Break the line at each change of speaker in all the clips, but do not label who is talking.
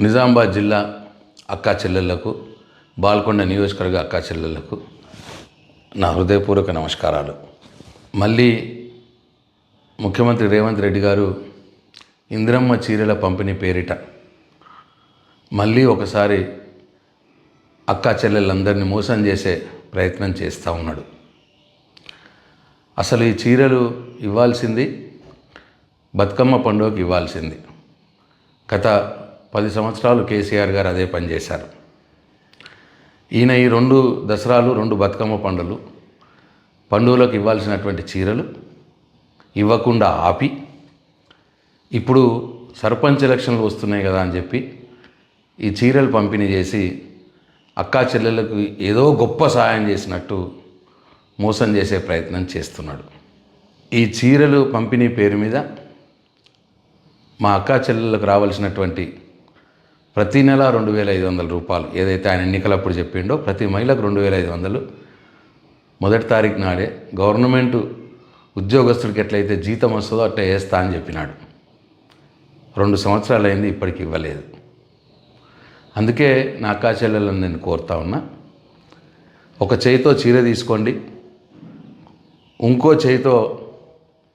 నిజామాబాద్ జిల్లా అక్కా చెల్లెళ్ళకు బాల్కొండ నియోజకవర్గ అక్కా చెల్లెళ్ళకు నా హృదయపూర్వక నమస్కారాలు. మళ్ళీ ముఖ్యమంత్రి రేవంత్ రెడ్డి గారు ఇందిరమ్మ చీరల పంపిణీ పేరిట మళ్ళీ ఒకసారి అక్కా చెల్లెళ్ళందరినీ మోసం చేసే ప్రయత్నం చేస్తూ ఉన్నాడు. అసలు ఈ చీరలు ఇవ్వాల్సింది బతుకమ్మ పండుగకి ఇవ్వాల్సింది. గత పది సంవత్సరాలు కేసీఆర్ గారు అదే పని చేశారు. ఈయన ఈ రెండు దసరాలు రెండు బతుకమ్మ పండుగలు పండుగలకు ఇవ్వాల్సినటువంటి చీరలు ఇవ్వకుండా ఆపి ఇప్పుడు సర్పంచ్ ఎలక్షన్లు వస్తున్నాయి కదా అని చెప్పి ఈ చీరలు పంపిణీ చేసి అక్కా చెల్లెలకు ఏదో గొప్ప సహాయం చేసినట్టు మోసం చేసే ప్రయత్నం చేస్తున్నాడు. ఈ చీరలు పంపిణీ పేరు మీద మా అక్కా చెల్లెలకు రావాల్సినటువంటి ప్రతి నెల రెండు వేల ఐదు వందల రూపాయలు ఏదైతే ఆయన ఎన్నికలప్పుడు చెప్పిండో ప్రతి మహిళకు రెండు వేల ఐదు వందలు. మొదటి తారీఖు నాడే గవర్నమెంట్ ఉద్యోగస్తుడికి ఎట్లయితే జీతం వస్తుందో అట్లా వేస్తా అని చెప్పినాడు. రెండు సంవత్సరాలు అయింది ఇప్పటికి ఇవ్వలేదు. అందుకే నా అక్కా నేను కోరుతా ఉన్నా ఒక చేయితో చీర తీసుకోండి ఇంకో చేయితో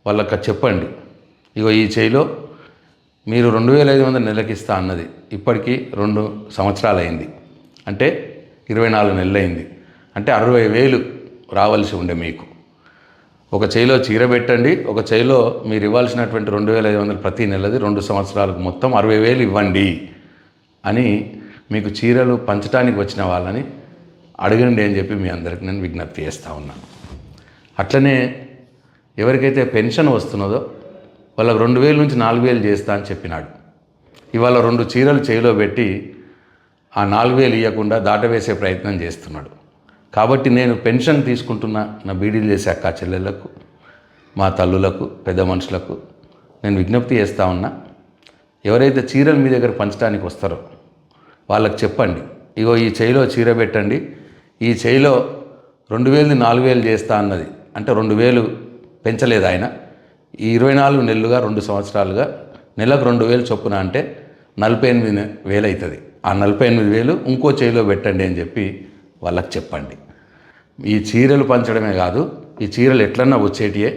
వాళ్ళకి చెప్పండి ఇగో ఈ చేయిలో మీరు రెండు వేల ఐదు వందల నెలకి ఇస్తా అన్నది. ఇప్పటికీ రెండు సంవత్సరాలు అయింది అంటే ఇరవై నాలుగు నెలలు అయింది అంటే అరవై వేలు రావాల్సి ఉండే మీకు. ఒక చేయిలో చీర పెట్టండి. ఒక చేయిలో మీరు ఇవ్వాల్సినటువంటి రెండు వేల ఐదు వందలు ప్రతి నెలది రెండు సంవత్సరాలకు మొత్తం అరవై వేలు ఇవ్వండి అని మీకు చీరలు పంచడానికి వచ్చిన వాళ్ళని అడగండి అని చెప్పి మీ అందరికి నేను విజ్ఞప్తి చేస్తూ ఉన్నాను. అట్లనే ఎవరికైతే పెన్షన్ వస్తున్నదో వాళ్ళకి రెండు వేల నుంచి నాలుగు వేలు చేస్తా అని చెప్పినాడు. ఇవాళ రెండు చీరలు చేయిలో పెట్టి ఆ నాలుగు వేలు ఇవ్వకుండా దాటవేసే ప్రయత్నం చేస్తున్నాడు. కాబట్టి నేను పెన్షన్ తీసుకుంటున్న నా బీడీలు చేసే అక్క చెల్లెళ్ళకు మా తల్లులకు పెద్ద మనుషులకు నేను విజ్ఞప్తి చేస్తూ ఉన్నా ఎవరైతే చీరలు మీ దగ్గర పంచడానికి వస్తారో వాళ్ళకి చెప్పండి. ఇగో ఈ చేయిలో చీర పెట్టండి. ఈ చేయిలో రెండు వేలది నాలుగు వేలు చేస్తా అన్నది. అంటే రెండు వేలు పెంచలేదు ఆయన. ఈ ఇరవై నాలుగు నెలలుగా రెండు సంవత్సరాలుగా నెలకు రెండు వేలు చొప్పున అంటే నలభై ఎనిమిది వేలు అవుతుంది ఆ నలభై ఎనిమిది వేలు ఇంకో చేయిలో పెట్టండి అని చెప్పి వాళ్ళకి చెప్పండి. ఈ చీరలు పంచడమే కాదు ఈ చీరలు ఎట్లన్నా వచ్చేటియే.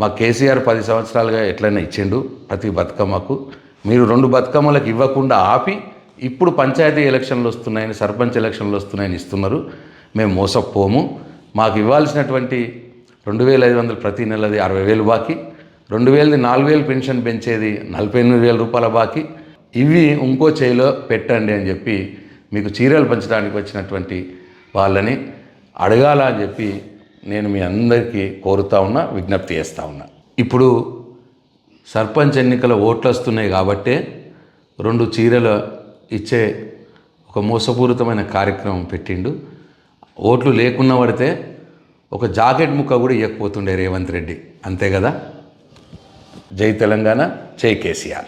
మా కేసీఆర్ పది సంవత్సరాలుగా ఎట్లయినా ఇచ్చిండు ప్రతి బతుకమ్మకు. మీరు రెండు బతుకమ్మలకు ఇవ్వకుండా ఆపి ఇప్పుడు పంచాయతీ ఎలక్షన్లు వస్తున్నాయని సర్పంచ్ ఎలక్షన్లు వస్తున్నాయని ఇస్తున్నారు. మేము మోసపోము. మాకు ఇవ్వాల్సినటువంటి రెండు వేల ఐదు వందలు ప్రతి నెలది అరవై వేలు బాకీ. రెండు వేలది నాలుగు వేలు పెన్షన్ పెంచేది నలభై ఎనిమిది వేల రూపాయల బాకీ. ఇవి ఇంకో చేయిలో పెట్టండి అని చెప్పి మీకు చీరలు పంచడానికి వచ్చినటువంటి వాళ్ళని అడగాల అని చెప్పి నేను మీ అందరికీ కోరుతా ఉన్నా విజ్ఞప్తి చేస్తూ ఉన్నా. ఇప్పుడు సర్పంచ్ ఎన్నికల ఓట్లు వస్తున్నాయి కాబట్టే రెండు చీరలు ఇచ్చే ఒక మోసపూరితమైన కార్యక్రమం పెట్టిండు. ఓట్లు లేకున్నా పడితే ఒక జాకెట్ ముక్క కూడా ఇవ్వకపోతుండే రేవంత్ రెడ్డి. అంతే కదా? జై తెలంగాణ జై కేసీఆర్.